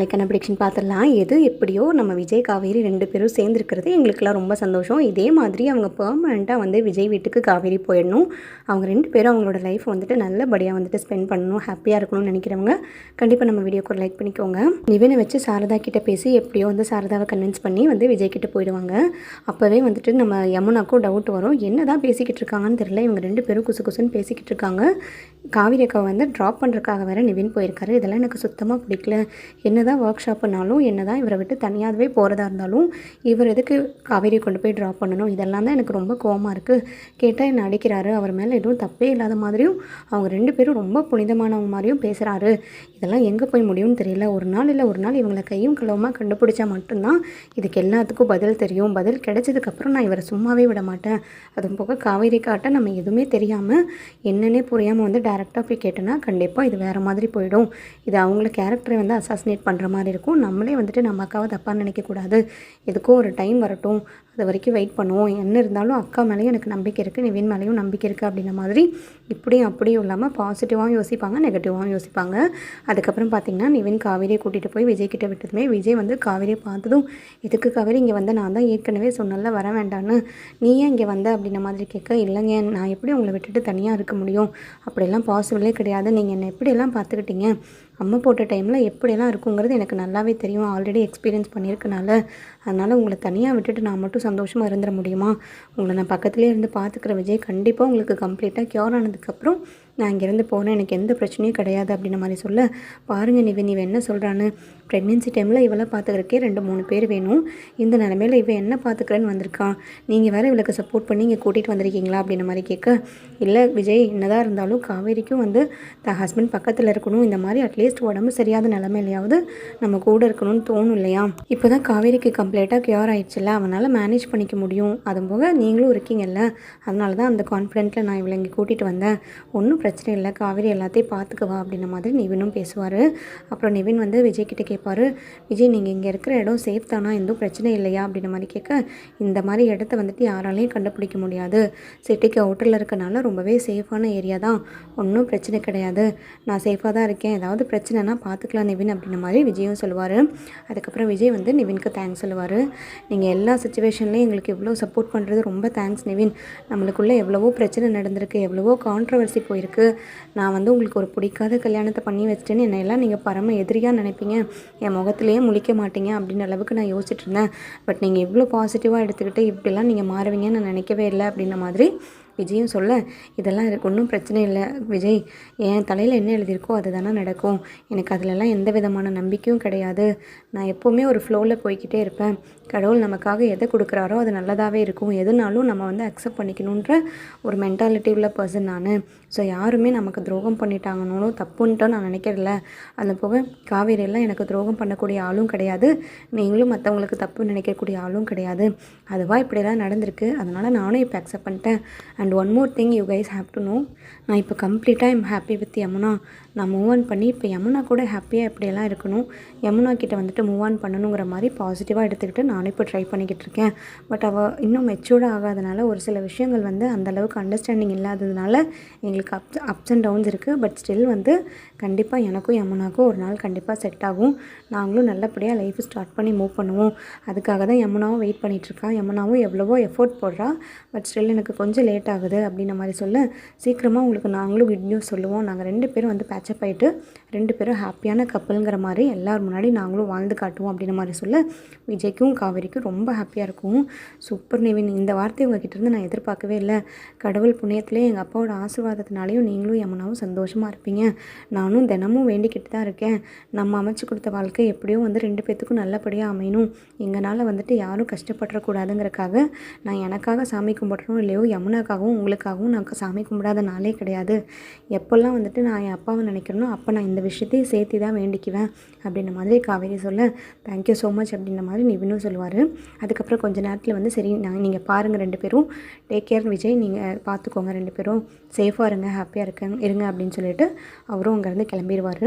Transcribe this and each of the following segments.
நாளைக்கான ப்ரிடிக்ஷன் பார்த்துடலாம். எது எப்படியோ நம்ம விஜய் காவேரி ரெண்டு பேரும் சேர்ந்துருக்கிறது எங்களுக்கெல்லாம் ரொம்ப சந்தோஷம். இதே மாதிரி அவங்க பெர்மனெண்ட்டாக வந்து விஜய் வீட்டுக்கு காவேரி போயிடணும். அவங்க ரெண்டு பேரும் அவங்களோட லைஃப் வந்துட்டு நல்லபடியாக வந்துட்டு ஸ்பெண்ட் பண்ணணும். ஹாப்பியாக இருக்கணும்னு நினைக்கிறவங்க கண்டிப்பாக நம்ம வீடியோக்கு ஒரு லைக் பண்ணிக்கோங்க. நிவினை வச்சு சாரதா கிட்ட பேசி எப்படியோ வந்து சாரதாவை கன்வின்ஸ் பண்ணி வந்து விஜய் கிட்ட போயிடுவாங்க. அப்போவே வந்துட்டு நம்ம யமுனாக்கும் டவுட் வரும். என்ன தான் பேசிக்கிட்டு இருக்காங்கன்னு தெரியல. இவங்க ரெண்டு பேரும் குசு குசுன்னு பேசிக்கிட்டு இருக்காங்க. காவிரி அக்காவை வந்து ட்ராப் பண்ணுறதுக்காக வேறு நிவின் போயிருக்காரு. இதெல்லாம் எனக்கு சுத்தமாக பிடிக்கல. என்ன தான் ஒர்க் ஷாப்புனாலும் என்ன தான் இவரை விட்டு தனியாகவே போகிறதா இருந்தாலும் இவர் எதுக்கு காவேரியை கொண்டு போய் ட்ராப் பண்ணணும்? இதெல்லாம் தான் எனக்கு ரொம்ப கோவமாக இருக்குது கேட்டால் என்னை அடிக்கிறாரு? அவர் மேலே எதுவும் தப்பே இல்லாத மாதிரியும் அவங்க ரெண்டு பேரும் ரொம்ப புனிதமானவங்க மாதிரியும் பேசுகிறாரு இதெல்லாம் எங்கே போய் முடியும்னு தெரியல. ஒரு நாள் இல்லை ஒரு நாள் இவங்களை கையும் களவுமாக கண்டுபிடிச்சா மட்டும்தான் இதுக்கு எல்லாத்துக்கும் பதில் தெரியும். பதில் கிடைச்சதுக்கப்புறம் நான் இவரை சும்மாவே விட மாட்டேன். அதுவும் போக காவேரி காட்ட நம்ம எதுவுமே தெரியாமல் என்னன்னே புரியாமல் வந்து டேரெக்டாக போய் கேட்டோன்னா கண்டிப்பாக இது வேறு மாதிரி போயிடும். இது அவங்கள கேரக்டரை வந்து அசாசினேட் பண்ணுற மாதிரி இருக்கும். நம்மளே வந்துட்டு நம்ம அக்காவை தப்பாக நினைக்கக்கூடாது. எதுக்கும் ஒரு டைம் வரட்டும். அது வரைக்கும் வெயிட் பண்ணுவோம். என்ன இருந்தாலும் அக்கா மேலேயும் எனக்கு நம்பிக்கை இருக்குது நிவின் மேலேயும் நம்பிக்கை இருக்குது அப்படின்ற மாதிரி இப்படியும் அப்படியும் இல்லாமல் பாசிட்டிவாகவும் யோசிப்பாங்க நெகட்டிவாகவும் யோசிப்பாங்க. அதுக்கப்புறம் பார்த்திங்கன்னா நிவின் காவேரியை கூட்டிகிட்டு போய் விஜய் கிட்டே விட்டதுமே விஜய் வந்து காவேரியை பார்த்ததும் எதுக்கு காவேரி இங்கே வந்து நான் தான் ஏற்கனவே சொன்னல வர வேண்டான்னு நீ ஏன் இங்கே வந்த? அப்படின்ற மாதிரி கேட்க இல்லைங்க நான் எப்படி உங்களை விட்டுட்டு தனியாக இருக்க முடியும்? அப்படிலாம் பாசிபிளே கிடையாது. நீங்கள் என்னை எப்படியெல்லாம் பார்த்துக்கிட்டீங்க? அம்மா போட்ட டைமில் எப்படியெல்லாம் இருக்குங்கிறது எனக்கு நல்லாவே தெரியும். ஆல்ரெடி எக்ஸ்பீரியன்ஸ் பண்ணியிருக்கனால. அதனால் உங்களை தனியாக விட்டுட்டு நான் மட்டும் சந்தோஷமாக இருந்துட முடியுமா? உங்களை நான் பக்கத்துலேயே இருந்து பார்த்துக்கிற விஜய் கண்டிப்பாக உங்களுக்கு கம்ப்ளீட்டாக க்யூர் ஆனதுக்கப்புறம் நான் இங்கேருந்து போனேன் எனக்கு எந்த பிரச்சனையும் கிடையாது அப்படின்ற மாதிரி சொல்ல பாருங்கள் நிவன் இவன் என்ன சொல்கிறான்னு ப்ரெக்னென்சி டைமில் இவளை பார்த்துக்கிறக்கே ரெண்டு மூணு பேர் வேணும். இந்த நிலமையில இவன் என்ன பார்த்துக்கிறேன்னு வந்திருக்கான் நீங்கள் வேறு இவளுக்கு சப்போர்ட் பண்ணி இங்கே கூட்டிகிட்டு வந்திருக்கீங்களா? அப்படின்ற மாதிரி கேட்க இல்லை விஜய் என்னதான் இருந்தாலும் காவேரிக்கும் வந்து த ஹஸ்பண்ட் பக்கத்தில் இருக்கணும். இந்த மாதிரி அட்லீஸ்ட் உடம்பு சரியாத நிலமையிலையாவது நம்ம கூட இருக்கணும்னு தோணும் இல்லையா? இப்போ தான் காவேரிக்கு கம்ப்ளீட்டாக க்யூர் ஆயிடுச்சுல்ல அவனால் மேனேஜ் பண்ணிக்க முடியும். அதுவும் போக நீங்களும் இருக்கீங்கல்ல அதனால தான் அந்த கான்ஃபிடென்ட்டில் நான் இவளை இங்கே கூட்டிகிட்டு வந்தேன். ஒன்றும் பிரச்சனை இல்லை. காவேரி எல்லாத்தையும் பார்த்துக்குவா அப்படின்ன மாதிரி நிவினும் பேசுவார். அப்புறம் நிவின் வந்து விஜய் கிட்டே கேட்பார் விஜய் நீங்கள் இங்கே இருக்கிற இடம் சேஃப் தானா? எதுவும் பிரச்சனை இல்லையா? அப்படின்ன மாதிரி கேட்க இந்த மாதிரி இடத்த வந்துட்டு யாராலையும் கண்டுபிடிக்க முடியாது. சிட்டிக்கு அவுட்டரில் இருக்கனால ரொம்பவே சேஃபான ஏரியா தான். ஒன்றும் பிரச்சனை கிடையாது. நான் சேஃபாக தான் இருக்கேன். ஏதாவது பிரச்சனைனா பார்த்துக்கலாம் நிவின் அப்படின்ன மாதிரி விஜயும் சொல்லுவார். அதுக்கப்புறம் விஜய் வந்து நிவினுக்கு தேங்க்ஸ் சொல்லுவார். நீங்கள் எல்லா சுச்சுவேஷன்லேயும் எங்களுக்கு எவ்வளோ சப்போர்ட் பண்ணுறது ரொம்ப தேங்க்ஸ் நிவின். நம்மளுக்குள்ளே எவ்வளவோ பிரச்சனை நடந்திருக்கு. எவ்வளவோ கான்ட்ரவர்சி போயிருக்கு. நான் வந்து உங்களுக்கு ஒரு பிடிக்காத கல்யாணத்தை பண்ணி வச்சிட்டேன்னு என்னையெல்லாம் நீங்கள் பரம எதிரியாக நினைப்பீங்க. என் முகத்திலேயே முழிக்க மாட்டீங்க அப்படின்ற அளவுக்கு நான் யோசிச்சுட்டு இருந்தேன். பட் நீங்கள் இவ்வளோ பாசிட்டிவாக எடுத்துக்கிட்டு இப்படிலாம் நீங்கள் மாறுவீங்கன்னு நான் நினைக்கவே இல்லை அப்படின்ற மாதிரி விஜயும் சொல்ல இதெல்லாம் இருக்கு ஒன்றும் பிரச்சனை இல்லை விஜய். என் தலையில் என்ன எழுதியிருக்கோ அதுதானே நடக்கும். எனக்கு அதிலெல்லாம் எந்த விதமான நம்பிக்கையும் கிடையாது. நான் எப்போவுமே ஒரு ஃப்ளோவில் போய்க்கிட்டே இருப்பேன். கடவுள் நமக்காக எதை கொடுக்குறாரோ அது நல்லதாகவே இருக்கும். எதுனாலும் நம்ம வந்து அக்செப்ட் பண்ணிக்கணுன்ற ஒரு மென்டாலிட்டி உள்ள பர்சன் நான். ஸோ யாருமே நமக்கு துரோகம் பண்ணிட்டாங்கனாலும் தப்புன்ட்டு நான் நினைக்கிறதில்ல அது போக காவேரியெல்லாம் எனக்கு துரோகம் பண்ணக்கூடிய ஆளும் கிடையாது. நீங்களும் மற்றவங்களுக்கு தப்பு நினைக்கக்கூடிய ஆளும் கிடையாது. அதுவாக இப்படியெல்லாம் நடந்திருக்கு. அதனால் நானும் இப்போ அக்செப்ட் பண்ணிட்டேன். And one more thing you guys have to know நான் இப்போ கம்ப்ளீட்டாக எம் ஹாப்பி வித் யமுனா நான் மூவ் ஆன் பண்ணி இப்போ யமுனா கூட ஹாப்பியாக இப்படியெல்லாம் இருக்கணும் யமுனா கிட்ட வந்துட்டு மூவ் ஆன் பண்ணணுங்கிற மாதிரி பாசிட்டிவாக எடுத்துக்கிட்டு நானும் இப்போ ட்ரை பண்ணிக்கிட்டு இருக்கேன். பட் அவள் இன்னும் மெச்சூர்டாக ஆகாதனால ஒரு சில விஷயங்கள் வந்து அந்தளவுக்கு அண்டர்ஸ்டாண்டிங் இல்லாததுனால எங்களுக்கு அப்ஸ் அப்ஸ் அண்ட் டவுன்ஸ் இருக்குது பட் ஸ்டில் வந்து கண்டிப்பாக எனக்கும் யமுனாக்கும் ஒரு நாள் கண்டிப்பாக செட் ஆகும். நாங்களும் நல்லபடியாக லைஃப் ஸ்டார்ட் பண்ணி மூவ் பண்ணுவோம். அதுக்காக தான் யமுனாவும் வெயிட் பண்ணிகிட்ருக்கா யமுனாவும் எவ்வளவோ எஃபோர்ட் போடுறா. பட் ஸ்டில் எனக்கு கொஞ்சம் லேட் ஆகுது அப்படின்ற மாதிரி சொல்ல சீக்கிரமாக உங்களுக்கு நாங்களும் குட் நியூஸ் சொல்லுவோம். நாங்கள் ரெண்டு பேரும் வந்து பேச்சப் ஆகிட்டு ரெண்டு பேரும் ஹாப்பியான கப்பலுங்கிற மாதிரி எல்லார் முன்னாடி நாங்களும் வாழ்ந்து காட்டுவோம் அப்படின்ற மாதிரி சொல்ல விஜய்க்கும் காவேரிக்கும் ரொம்ப ஹாப்பியாக இருக்கும். சூப்பர் நிவின் இந்த வார்த்தை உங்ககிட்டருந்து நான் எதிர்பார்க்கவே இல்லை. கடவுள் புண்ணியத்திலே எங்கள் அப்பாவோட ஆசீர்வாதத்தினாலையும் நீங்களும் யமுனாவும் சந்தோஷமாக இருப்பீங்க. நானும் தினமும் வேண்டிக்கிட்டு தான் இருக்கேன். நம்ம அமைச்சு கொடுத்த வாழ்க்கை எப்படியோ வந்து ரெண்டு பேர்த்துக்கும் நல்லபடியாக அமையணும். எங்களால் வந்துட்டு யாரும் கஷ்டப்பட்டுறக்கூடாதுங்கிறக்காக நான் எனக்காக சாமி கும்பிட்றோம் இல்லையோ யமுனாக்காகவும் உங்களுக்காகவும் நான் சாமி கும்பிடாத நாளே கிடையாது. எப்போல்லாம் வந்துட்டு நான் என் அப்பாவை நினைக்கிறேனோ அப்போ நான் இந்த விஷயத்தையும் சேர்த்து தான் வேண்டிக்குவேன் அப்படின்ற மாதிரி காவேரி சொல்ல தேங்க்யூ ஸோ மச் அப்படின்ற மாதிரி நிவினும் சொல்லுவார். அதுக்கப்புறம் கொஞ்ச நேரத்தில் வந்து சரி நாங்கள் நீங்கள் பாருங்கள் ரெண்டு பேரும். டேக் கேர் விஜய் நீங்கள் பார்த்துக்கோங்க ரெண்டு பேரும். சேஃபாக இருங்க ஹாப்பியாக இருக்க இருங்க அப்படின்னு சொல்லிட்டு அவரும் அங்கேருந்து கிளம்பிடுவார்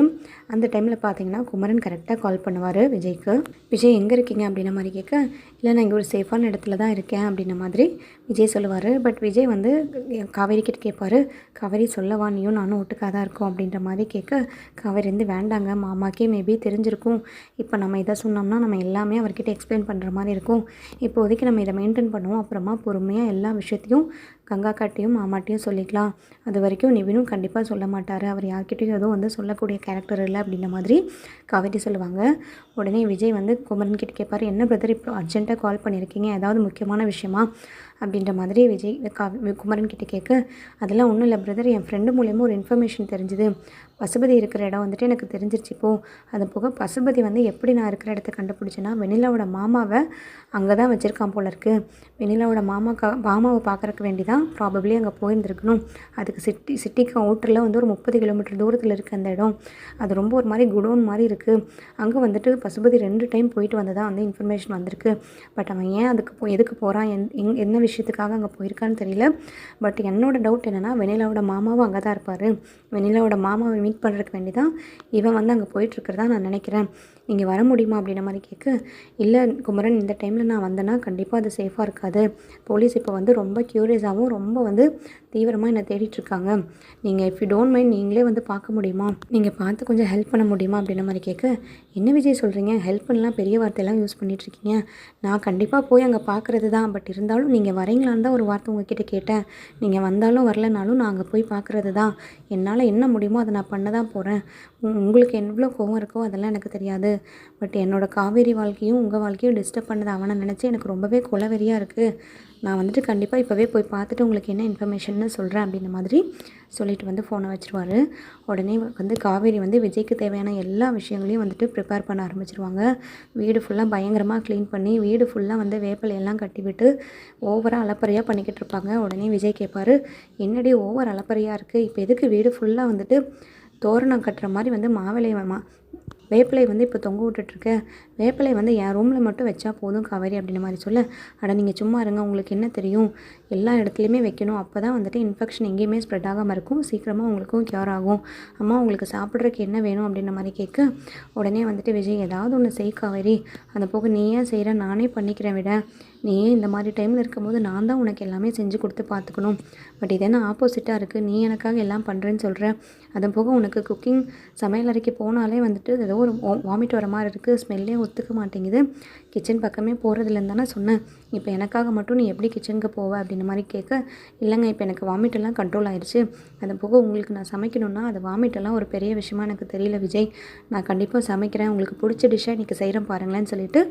அந்த டைமில் பார்த்தீங்கன்னா குமரன் கரெக்டாக கால் பண்ணுவார் விஜய்க்கு. விஜய் எங்கே இருக்கீங்க? அப்படின்ன மாதிரி கேட்க இல்லை நான் இங்கே ஒரு சேஃபான இடத்துல தான் இருக்கேன் அப்படின்ன மாதிரி விஜய் சொல்லுவார். பட் விஜய் வந்து காவேரி கிட்ட கேட்பாரு காவேரி சொல்லவா? நீயும் நானும் ஒட்டுக்காக தான் இருக்கோம் அப்படின்ற மாதிரி கேட்க அவர் வந்து வேண்டாங்க மாமாக்கே மேபி தெரிஞ்சிருக்கும். இப்போ நம்ம இதை சொன்னோம்னா நம்ம எல்லாமே அவர்கிட்ட எக்ஸ்பிளைன் பண்ணுற மாதிரி இருக்கும். இப்போதைக்கு நம்ம இதை மெயின்டைன் பண்ணுவோம். அப்புறமா பொறுமையாக எல்லா விஷயத்தையும் கங்கா காட்டியும் மாமாட்டையும் சொல்லிக்கலாம். அது வரைக்கும் நிவினும் கண்டிப்பாக சொல்ல மாட்டார். அவர் யார்கிட்டையும் எதுவும் வந்து சொல்லக்கூடிய கேரக்டர் இல்லை அப்படின்ற மாதிரி காவேரி சொல்லுவாங்க. உடனே விஜய் வந்து குமரன் கிட்ட கேட்பார் என்ன பிரதர் இப்போ அர்ஜென்ட்டாக கால் பண்ணியிருக்கீங்க ஏதாவது முக்கியமான விஷயமா? அப்படின்ற மாதிரி விஜய் கா குமரன் கிட்ட கேட்க அதெல்லாம் ஒன்றும் இல்லை பிரதர் என் ஃப்ரெண்டு மூலியமாக ஒரு இன்ஃபர்மேஷன் தெரிஞ்சுது. பசுபதி இருக்கிற இடம் வந்துட்டு எனக்கு தெரிஞ்சிருச்சு இப்போது அது போக பசுபதி வந்து எப்படி நான் இருக்கிற இடத்த கண்டுபிடிச்சேன்னா வெண்ணிலாவோட மாமாவை அங்கே தான் வச்சுருக்கான் போல இருக்குது வெண்ணிலாவோட மாமா மாமாவை பார்க்குறக்கு வேண்டி தான் ப்ராபப்ளி அங்கே போயிருந்துருக்கணும். அதுக்கு சிட்டி சிட்டிக்கு அவுட்டரில் வந்து ஒரு முப்பது கிலோமீட்டர் தூரத்தில் இருக்குது அந்த இடம். அது ரொம்ப ஒரு மாதிரி குடோன் மாதிரி இருக்குது அங்கே வந்துட்டு பசுபதி ரெண்டு டைம் போயிட்டு வந்ததாக வந்து இன்ஃபர்மேஷன் வந்திருக்கு. பட் அவன் ஏன் அதுக்கு போ எதுக்கு போகிறான் என் எங் என்ன விஷயத்துக்காக அங்கே போயிருக்கான்னு தெரியல. பட் என்னோட டவுட் என்னென்னா வெனிலாவோட மாமாவும் அங்கே தான் இருப்பார். வெனிலாவோட மாமாவை மீட் பண்ணுறதுக்கு வேண்டி தான் இவன் வந்து அங்கே போயிட்டுருக்கிறதா நான் நினைக்கிறேன். நீங்கள் வர முடியுமா அப்படின்ற மாதிரி கேட்க இல்லை குமரன் இந்த டைமில் நான் வந்தேன்னா கண்டிப்பாக அது சேஃபாக இருக்காது. போலீஸ் இப்போ வந்து ரொம்ப க்யூரியஸாகவும் ரொம்ப வந்து தீவிரமாக என்னை தேடிட்டுருக்காங்க. நீங்கள் இஃப் யூ டோன்ட் மைண்ட் நீங்களே வந்து பார்க்க முடியுமா? நீங்கள் பார்த்து கொஞ்சம் ஹெல்ப் பண்ண முடியுமா? அப்படின்ற மாதிரி கேட்க என்ன விஜய் சொல்கிறீங்க ஹெல்ப் பண்ணலாம் பெரிய வார்த்தையெல்லாம் யூஸ் பண்ணிகிட்ருக்கீங்க நான் கண்டிப்பாக போய் அங்கே பார்க்குறது தான். பட் இருந்தாலும் நீங்கள் வரீங்களான்னு தான் ஒரு வார்த்தை உங்ககிட்ட கேட்டேன். நீங்கள் வந்தாலும் வரலனாலும் நான் அங்கே போய் பார்க்குறது தான். என்னால் என்ன முடியுமோ அதை நான் பண்ண தான் போகிறேன் உங்களுக்கு எவ்வளோ கோவம் இருக்கோ அதெல்லாம் எனக்கு தெரியாது. பட் என்னோடய காவேரி வாழ்க்கையும் உங்கள் வாழ்க்கையும் டிஸ்டர்ப் பண்ணது அவனை நினச்சி எனக்கு ரொம்பவே கொலவெறியாக இருக்குது நான் வந்துட்டு கண்டிப்பாக இப்போவே போய் பார்த்துட்டு உங்களுக்கு என்ன இன்ஃபர்மேஷன்னு சொல்கிறேன் அப்படின்ற மாதிரி சொல்லிட்டு வந்து ஃபோனை வச்சுருவாரு. உடனே வந்து காவேரி வந்து விஜய்க்கு தேவையான எல்லா விஷயங்களையும் வந்துட்டு ப்ரிப்பேர் பண்ண ஆரம்பிச்சிருவாங்க. வீடு ஃபுல்லாக பயங்கரமாக க்ளீன் பண்ணி வீடு ஃபுல்லாக வந்து வேப்பிலையெல்லாம் கட்டிவிட்டு ஓவராக அலப்பறையாக பண்ணிக்கிட்டு இருப்பாங்க. உடனே விஜய் கேட்பார் என்னடி ஓவர் அலப்பறையாக இருக்குது இப்போ எதுக்கு வீடு ஃபுல்லாக வந்துட்டு தோரணம் கட்டுற மாதிரி வந்து மாவிலை வேப்பிலை வந்து இப்போ தொங்க விட்டுட்ருக்க வேப்பிலை வந்து என் ரூமில் மட்டும் வச்சா போதும் காவேரி அப்படின்ற மாதிரி சொல்ல. அட நீங்கள் சும்மா இருங்க உங்களுக்கு என்ன தெரியும்? எல்லா இடத்துலையுமே வைக்கணும். அப்போ தான் வந்துட்டு இன்ஃபெக்ஷன் எங்கேயுமே ஸ்ப்ரெட் ஆகாமல் இருக்கும். சீக்கிரமாக உங்களுக்கும் க்யூர் ஆகும். அம்மா உங்களுக்கு சாப்பிட்றதுக்கு என்ன வேணும் அப்படின்ற மாதிரி கேட்க உடனே வந்துட்டு விஜய் ஏதாவது ஒன்று செய் காவேரி. அந்த போக நீ ஏன் செய்கிற நானே பண்ணிக்கிறேன் விட. நீ இந்த மாதிரி டைமில் இருக்கும்போது நான் தான் உனக்கு எல்லாமே செஞ்சு கொடுத்து பார்த்துக்கணும். பட் இது என்ன ஆப்போசிட்டாக இருக்குது நீ எனக்காக எல்லாம் பண்ணுறேன்னு சொல்கிற அது போக உனக்கு குக்கிங் சமையல் அறைக்கு போனாலே வந்துட்டு ஏதோ ஒரு வாமிட் வர மாதிரி இருக்குது ஸ்மெல்லே ஒத்துக்க மாட்டேங்குது. கிச்சன் பக்கமே போகிறதில்லன்னு தானே சொன்னேன். இப்போ எனக்காக மட்டும் நீ எப்படி கிச்சனுக்கு போவ அப்படின்ற மாதிரி கேட்க இல்லைங்க இப்போ எனக்கு வாமிட் எல்லாம் கண்ட்ரோல் ஆயிடுச்சு அது போக உங்களுக்கு நான் சமைக்கணுன்னா அது வாமிட் எல்லாம் ஒரு பெரிய விஷயமா எனக்கு தெரியல விஜய். நான் கண்டிப்பாக சமைக்கிறேன். உங்களுக்கு பிடிச்ச டிஷ்ஷாக இன்றைக்கி செய்கிறேன் பாருங்களேன்னு சொல்லிட்டு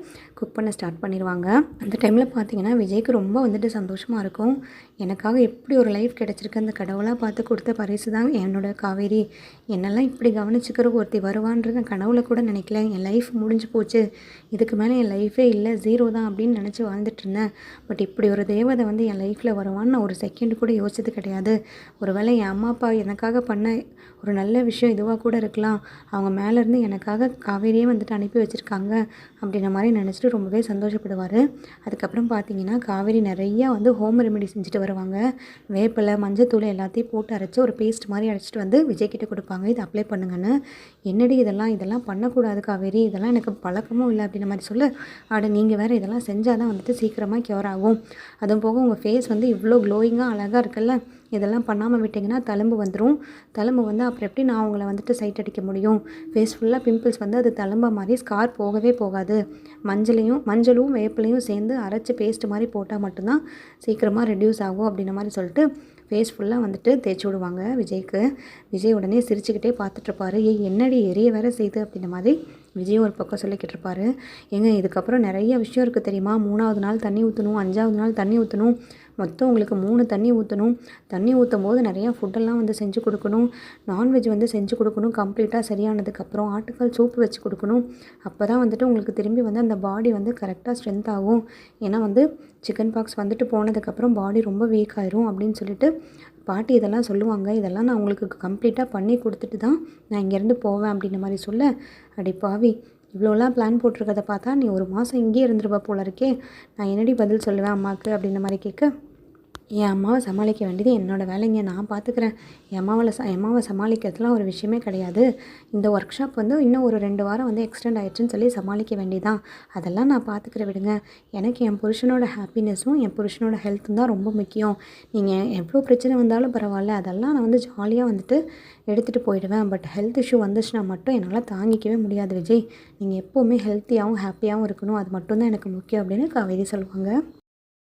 குக் பண்ண ஸ்டார்ட் பண்ணிடுவாங்க அந்த டைமில் பார்த்தீங்கன்னா விஜய்க்கு ரொம்ப வந்துட்டு சந்தோஷமாக இருக்கும். எனக்காக எப்படி ஒரு லைஃப் கிடச்சிருக்கு அந்த கடவுளாக பார்த்து கொடுத்த பரிசு தான் என்னோட காவேரி. என்னெல்லாம் இப்படி கவனிச்சுக்கிற ஒருத்தி வருவான்றது நான் கனவுல கூட நினைக்கல. என் லைஃப் முடிஞ்சு போச்சு. இதுக்கு மேலே என் லைஃபே இல்லை ஜீரோ தான் அப்படின்னு நினச்சி வாழ்ந்துட்டு இருந்தேன். பட் இப்படி ஒரு தேவதை வந்து என் லைஃப்பில் வருவான்னு நான் ஒரு செகண்ட் கூட யோசிச்சது கிடையாது. ஒருவேளை என் அம்மா அப்பா எனக்காக பண்ண ஒரு நல்ல விஷயம் இதுவாக கூட இருக்கலாம். அவங்க மேலேருந்து எனக்காக காவேரியே வந்துட்டு அனுப்பி வச்சுருக்காங்க அப்படின்ற மாதிரி நினச்சிட்டு ரொம்பவே சந்தோஷப்படுவார். அதுக்கப்புறம் பார்த்தீங்கன்னா காவேரி நிறையா வந்து ஹோம் ரெமெடி செஞ்சுட்டு வருவாங்க. வேப்பிலை மஞ்சத்தூள் எல்லாத்தையும் போட்டு அரைச்சி ஒரு பேஸ்ட் மாதிரி அரைச்சிட்டு வந்து விஜய் கிட்ட கொடுப்பாங்க. இதை அப்ளை பண்ணுங்கன்னு. என்னடி இதெல்லாம்? இதெல்லாம் பண்ணக்கூடாது காவேரி. இதெல்லாம் எனக்கு பழக்கமும் இல்லை அப்படின்ற மாதிரி சொல்ல. அட நீங்கள் வேறு இதெல்லாம் செஞ்சால் தான் வந்துட்டு சீக்கிரமாக க்யூர் ஆகும். அதுவும் போக உங்கள் ஃபேஸ் வந்து இவ்வளோ க்ளோயிங்காக அழகாக இருக்குல்ல? இதெல்லாம் பண்ணாமல் விட்டிங்கன்னா தழும்பு வந்துடும் தழும்பு வந்து அப்புறம் எப்படி நான் அவங்கள வந்துட்டு சைட் அடிக்க முடியும்? ஃபேஸ் ஃபுல்லாக பிம்பிள்ஸ் வந்து அது தழும்ப மாதிரி ஸ்கார் போகவே போகாது. மஞ்சளையும் மஞ்சளும் வேப்பிலையும் சேர்ந்து அரைச்சி பேஸ்ட் மாதிரி போட்டால் மட்டும்தான் சீக்கிரமாக ரெடியூஸ் ஆகும் அப்படின்ற மாதிரி சொல்லிட்டு ஃபேஸ் ஃபுல்லாக வந்துட்டு தேய்ச்சி விடுவாங்க விஜய்க்கு. விஜய் உடனே சிரிச்சுக்கிட்டே பார்த்துட்ருப்பாரு ஏய் என்னடி எரிய வேற செய்யுது அப்படின்ற மாதிரி விஜய் ஒரு பக்கம் சொல்லிக்கிட்டு இருப்பாரு. ஏங்க இதுக்கப்புறம் நிறைய விஷயம் இருக்குது தெரியுமா? மூணாவது நாள் தண்ணி ஊற்றணும் அஞ்சாவது நாள் தண்ணி ஊற்றணும் மொத்தம் உங்களுக்கு மூணு தண்ணி ஊற்றணும் தண்ணி ஊற்றும் போது நிறையா ஃபுட்டெல்லாம் வந்து செஞ்சு கொடுக்கணும். நான்வெஜ் வந்து செஞ்சு கொடுக்கணும். கம்ப்ளீட்டாக சரியானதுக்கப்புறம் ஆட்டுக்கால் சூப்பு வச்சு கொடுக்கணும். அப்போ தான் வந்துட்டு உங்களுக்கு திரும்பி வந்து அந்த பாடி வந்து கரெக்டாக ஸ்ட்ரென்த் ஆகும். ஏன்னா வந்து சிக்கன் பாக்ஸ் வந்துட்டு போனதுக்கப்புறம் பாடி ரொம்ப வீக் ஆயிரும் அப்படின்னு சொல்லிட்டு பாட்டி இதெல்லாம் சொல்லுவாங்க. இதெல்லாம் நான் உங்களுக்கு கம்ப்ளீட்டாக பண்ணி கொடுத்துட்டு தான் நான் இங்கேருந்து போவேன் அப்படின்ற மாதிரி சொல்ல அடி பாவி இவ்வளோலாம் பிளான் போட்டிருக்கதை பார்த்தா நீ ஒரு மாதம் இங்கேயே இருந்துருவ போல இருக்கே. நான் என்னடி பதில் சொல்லுவேன் அம்மாவுக்கு அப்படின்ற மாதிரி கேட்க என் அம்மாவை சமாளிக்க வேண்டியது என்னோடய வேலைங்க. நான் பார்த்துக்கிறேன் என் அம்மாவால் ச என் அம்மாவை சமாளிக்கிறதுலாம் ஒரு விஷயமே கிடையாது. இந்த ஒர்க் ஷாப் வந்து இன்னும் ஒரு ரெண்டு வாரம் வந்து எக்ஸ்டெண்ட் ஆயிடுச்சுன்னு சொல்லி சமாளிக்க வேண்டியதான் அதெல்லாம் நான் பார்த்துக்கிற விடுங்க. எனக்கு என் புருஷனோட ஹாப்பினஸும் என் புருஷனோட ஹெல்த்தும் தான் ரொம்ப முக்கியம். நீங்கள் எவ்வளோ பிரச்சனை வந்தாலும் பரவாயில்ல. அதெல்லாம் நான் வந்து ஜாலியாக வந்துட்டு எடுத்துகிட்டு போயிடுவேன். பட் ஹெல்த் இஷ்யூ வந்துச்சுன்னா மட்டும் என்னால் தாங்கிக்கவே முடியாது விஜய். நீங்கள் எப்போவுமே ஹெல்த்தியாகவும் ஹாப்பியாகவும் இருக்கணும். அது மட்டும்தான் எனக்கு முக்கியம் அப்படின்னு காவேரி சொல்லுவாங்க.